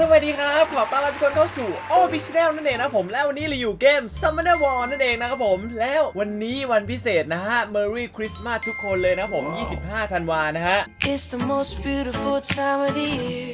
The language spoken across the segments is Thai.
สวัสดีครับ ขอต้อนรับทุกคนเข้าสู่โอบิชแนลนั่นเองนะผมแล้ววันนี้เราอยู่เกม Summoner War นั่นเองนะครับผม แล้ววันนี้วันพิเศษนะฮะ Merry Christmas ทุกคนเลยนะผม 25 ธันวานะฮะ It's the most beautiful time of the year.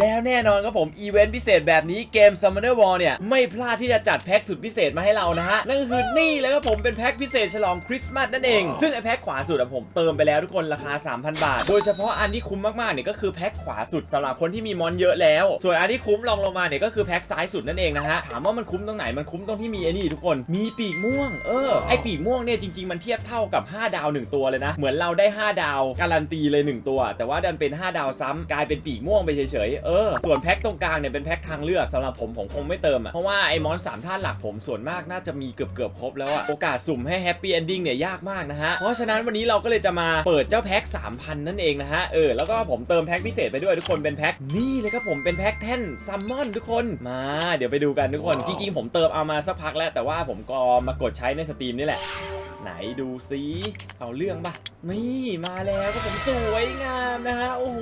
แล้วแน่นอนครับผมอีเวนต์พิเศษแบบนี้เกม Summoner War เนี่ย ไม่พลาดที่จะจัดแพ็คสุดพิเศษมาให้เรานะฮะ นั่นก็คือนี่เลยครับผมเป็นแพ็คพิเศษฉลองคริสต์มาสนั่นเอง ซึ่งไอแพ็คขวาสุดอะผมเติมไปแล้วทุกคนราคา 3,000 บาท โดยเฉพาะอันที่คุ้มมากๆเนี่ยก็คือแพ็คขวาสุดสำหรับคนที่มีมอนเยอะแล้วส่วนอันที่คุ้มลองลงมาเนี่ยก็คือแพ็คซ้ายสุดนั่นเองนะฮะ ถามว่ามันคุ้มตรงไหน มันคุ้มตรงที่มีไอ้นี่ทุกคน มีปีกม่วง เออ ไอปีกม่วงเนี่ยจริงๆ มันเทียบเท่ากับ 5 ดาว 1 ตัวเลยนะ เหมือนเราได้ 5 ดาวการันตีเลย 1 ตัว แต่ว่าดันเป็น 5 ดาวซ้ำกลายเป็นปีกม่วงไปเฉยๆ เออ ส่วนแพ็คตรงกลางเนี่ยเป็นแพ็คทางเลือกสำหรับผมผมคงไม่เติมอะ เพราะว่าไอ้มอนสามท่าหลักผมส่วนมากน่าจะมีเกือบเกือบๆครบแล้วอะโอกาสสุ่มให้แฮปปี้เอนดิ้งเนี่ยยากมากนะฮะ เพราะฉะนั้นวันนี้เราก็เลยจะมาเปิดเจ้าแพ็ค3,000 นั่นเองนะฮะ เออ แล้วก็ผมเติมแพ็คพิเศษไปด้วยทุกคนเป็นแพ็คนี่เลยครับผมเป็นแพ็คแท่นซัมมอนทุกคนมา เดี๋ยวไปดูกันทุกคน จริงๆผมเติมเอามาสักพักแล้วแต่ว่าผมก็มากดใช้ในสตรีมนี่แหละ ไหนดูซิเอาเรื่องปะนี่มาแล้วก็ผมสวยงามนะฮะ โอ้โห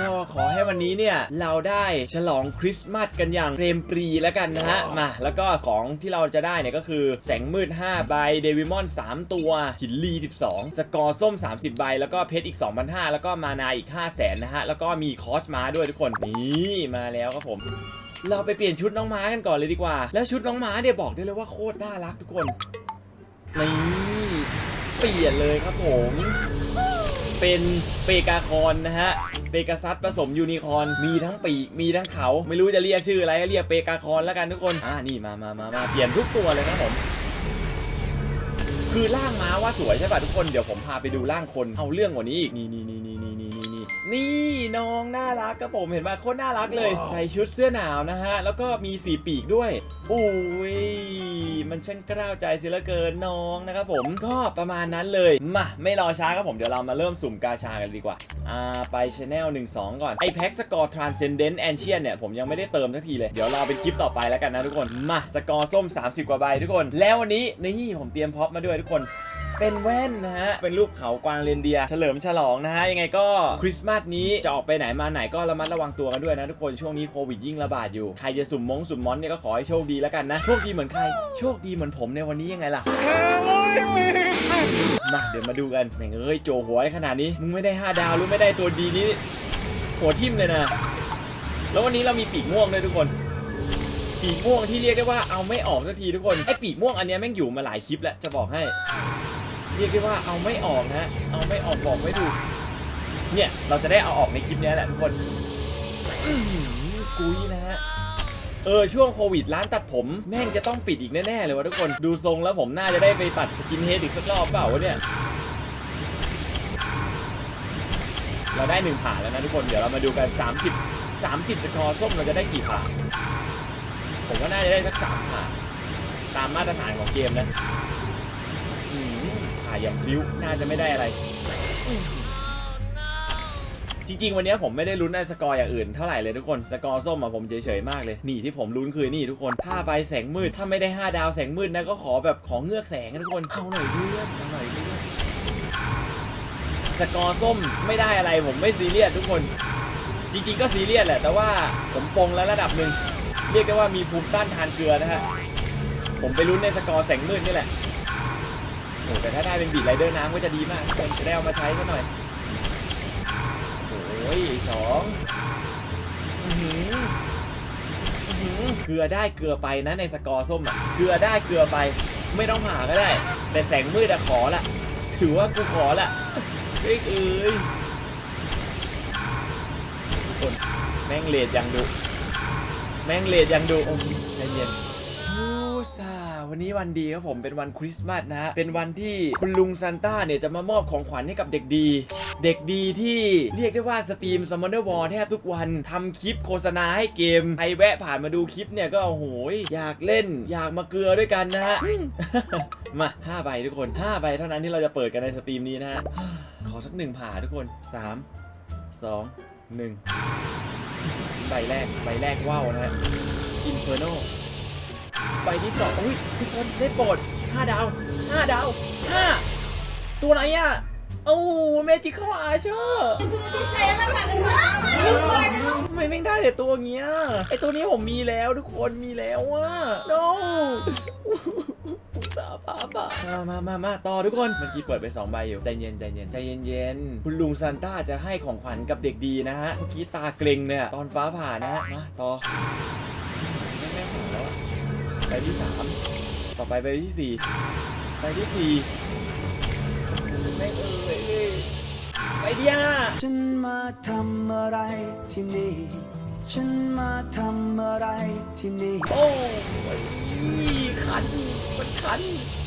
ก็ขอให้วันนี้เนี่ย เราได้ฉลองคริสต์มาสกันอย่างเปรมปรีแล้วกันนะฮะ มา แล้วก็ของที่เราจะได้เนี่ยก็คือแสงมืด 5 ใบ เดวิมอน 3 ตัว หินลี 12 สกอร์ส้ม 30 ใบ แล้วก็เพชรอีก 2,500 แล้วก็มานาอีก 5 0 0แสนนะฮะ แล้วก็มีคอสมาด้วยทุกคน นี่มาแล้วครับผมเราไปเปลี่ยนชุดน้องม้ากันก่อนเลยดีกว่า แล้วชุดน้องม้าเนี่ยบอกได้เลยว่าโคตรน่ารักทุกคน นี่เปลี่ยนเลยครับผม เป็นเปกาคอนนะฮะเปกาซัสผสมยูนิคอนมีทั้งปีกมีทั้งเขา ไม่รู้จะเรียกชื่ออะไรเรียกเปกาคอนแล้วกันทุกคนอ่านี่มามามามาเปลี่ยนทุกตัวเลยนะผม คือร่างม้าว่าสวยใช่ป่ะทุกคนเดี๋ยวผมพาไปดูร่างคนเอาเรื่องกว่านี้อีกนี่นี่นี่นี่นี่นี่นี่นี่นี่น้องน่ารักครับผมเห็นป่ะโคตรน่ารักเลย ใส่ชุดเสื้อหนาวนะฮะ แล้วก็มีสีปีกด้วยอุ้ยมันช่างกล้าวใจเสียเหลือเกินน้องนะครับผมก็ประมาณนั้นเลยมาไม่รอช้าครับผมเดี๋ยวเรามาเริ่มสุ่มกาชากันดีกว่าอ่าไปชแนล1 2 ก่อนไอแพ็กสกอร์ Transcendent Ancient เนี่ยผมยังไม่ได้เติมทักทีเลยเดี๋ยวรอเป็นคลิปต่อไปแล้วกันนะทุกคนมาสกอร์ส้ม 30 กว่าใบทุกคน แล้ววันนี้นี่ผมเตรียมพ็อปมาด้วยทุกคนเป็นแว่นนะฮะ เป็นรูปเขากวางเรนเดียเฉลิมฉลองนะฮะ ยังไงก็คริสต์มาสนี้จะออกไปไหนมาไหนก็ระมัดระวังตัวกันด้วยนะทุกคน ช่วงนี้โควิดยิ่งระบาดอยู่ ใครจะสุ่มมงสุ่มมอนเนี่ยก็ขอให้โชคดีแล้วกันนะ โชคดีเหมือนใคร โชคดีเหมือนผมในวันนี้ยังไงล่ะมาเดี๋ยวมาดูกันแม่งเอ้ยโจหัวขนาดนี้ มึงไม่ได้ 5 ดาวหรือไม่ได้ตัวดีนี้หัวทิ่มเลยนะ แล้ววันนี้เรามีปีกม่วงด้วยทุกคน ปีกม่วงที่เรียกได้ว่าเอาไม่ออกสักทีทุกคนไอ้ปีกม่วงอันเนี้ยแม่งอยู่มาหลายคลิปแล้วจะบอกให้ เรียกได้ว่าเอาไม่ออกนะเอาไม่ออกบอกไม่ถูกเนี่ยเราจะได้เอาออกในคลิปนี้แหละทุกคนอื้อหือกุยนะฮะเออช่วงโควิดร้านตัดผม แม่งจะต้องปิดอีกแน่ๆเลยวะทุกคนดูทรงแล้วผมน่าจะได้ไปตัดสกินเฮดอีกสักรอบเปล่าวะเนี่ยเราได้หนึ่งผ่าแล้วนะทุกคนเดี๋ยวเรามาดูกัน 30 30สกอร์ส้มเราจะได้กี่ผ่า ผมว่าน่าจะได้สักสามผ่าตามมาตรฐานของเกมนะอืมผ่าอย่างพลิ้วน่าจะไม่ได้อะไร จริงๆ วันนี้ผมไม่ได้ลุ้นในสกอร์อย่างอื่นเท่าไหร่เลยทุกคน สกอร์ส้มอะผมเฉยๆมากเลย นี่ที่ผมลุ้นคือนี่ทุกคนถ้าไปแสงมืด ถ้าไม่ได้ 5 ดาวแสงมืดนะก็ขอแบบของเงือกแสงนะทุกคน เอาหน่อยเพื่อนเอาหน่อยเพื่อนสกอร์ส้มไม่ได้อะไรผมไม่ซีเรียสทุกคน จริงๆ ก็ซีเรียสแหละแต่ว่าผมปรงแล้วระดับหนึ่ง เรียกได้ว่ามีภูมิต้านทานเกลือนะฮะ ผมไปลุ้นในสกอร์แสงมืดนี่แหละโอ้แต่ถ้าได้เป็นบีดไรเดอร์น้ำก็จะดีมากคนจะได้เอามาใช้ซะหน่อยโอ้ยสองอือหืออือหือเกลือได้เกลือไปนะในสกอร์ส้มอะ เกลือได้เกลือไป ไม่ต้องผ่าก็ได้ แต่แสงมืดอะขอละ ถือว่ากูขอละเอ้ยเอ้ยคนแม่งเลดยังดุ แม่งเลดยังดุโอ้ยใจเย็นฮูซาวันนี้วันดีครับผมเป็นวันคริสต์มาสนะฮะ เป็นวันที่คุณลุงซานต้าเนี่ยจะมามอบของขวัญให้กับเด็กดี เด็กดีที่เรียกได้ว่าสตรีม Summoner War แทบทุกวันทำคลิปโฆษณาให้เกม ใครแวะผ่านมาดูคลิปเนี่ยก็โอ้โหยอยากเล่น อยากมาเกลือด้วยกันนะฮะ มา5ใบทุกคน5ใบเท่านั้นที่เราจะเปิดกันในสตรีมนี้นะฮะ ขอสักหนึ่งผ่าทุกคน 3 2 1 ใบแรกใบแรกว้าวนะฮะ Inferno ใบที่สองอุ้ยทุกคนได้โปรด5ดาว5ดาว5ตัวไหนอะโอ้เมจิคอลอาร์เชอร์ทำไมไม่ได้แต่ตัวเงี้ยไอตัวนี้ผมมีแล้วทุกคนมีแล้วอะ no สาปาปะมามามามาต่อทุกคนเมื่อกี้เปิดไป2ใบอยู่ใจเย็นใจเย็นใจเย็นเย็นคุณลุงซันต้าจะให้ของขวัญกับเด็กดีนะฮะเมื่อกี้ตาเกร็งเนี่ยตอนฟ้าผ่านะฮะมาต่อไม่ไม่ผ่านแล้วอะใบที่สามต่อไปใบที่สี่ใบที่สี่ไม่เอ่ยใบที่ห้าฉันมาทำอะไรที่นี่ฉันมาทำอะไรที่นี่โอ้ยขัน มันขันแ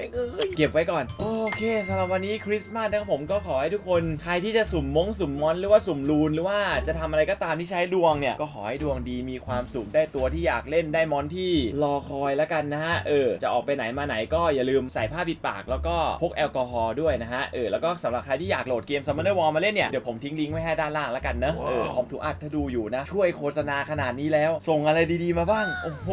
ม่งเอ้ยเก็บไว้ก่อน โอเคสำหรับวันนี้คริสต์มาสนะครับผมก็ขอให้ทุกคนใครที่จะสุ่มมงสุ่มมอนหรือว่าสุ่มรูนหรือว่าจะทำอะไรก็ตามที่ใช้ดวงเนี่ยก็ขอให้ดวงดีมีความสุขได้ตัวที่อยากเล่นได้มอนที่รอคอยแล้วกันนะฮะเออจะออกไปไหนมาไหนก็อย่าลืมใส่ผ้าปิดปาก แล้วก็พกแอลกอฮอล์ด้วยนะฮะเออแล้วก็สำหรับใครที่อยากโหลดเกม Summoner War มาเล่นเนี่ยเดี๋ยวผมทิ้งลิงก์ไว้ให้ด้านล่างแล้วกันเนอะเออคอมทูอัดถ้าดูอยู่นะ ช่วยโฆษณาขนาดนี้แล้ว ส่งอะไรดีๆมาบ้างโอ้โห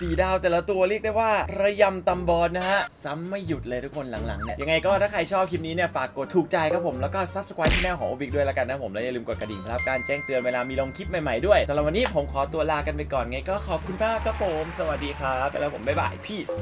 สีดาวแต่ละตัวเรียกได้ว่าระยำตำบอลนะฮะซ้ำไม่หยุดเลยทุกคนหลังๆเนี่ยยังไงก็ถ้าใครชอบคลิปนี้เนี่ยฝากกดถูกใจครับผมแล้วก็ subscribe ช่องของโอบิกด้วยละกันนะผมแล้วอย่าลืมกดกระดิ่งครับการแจ้งเตือนเวลามีลงคลิปใหม่ๆด้วยสำหรับวันนี้ผมขอตัวลากันไปก่อนไงก็ขอบคุณมากครับผมสวัสดีครับแล้วผมบ๊ายบาย peace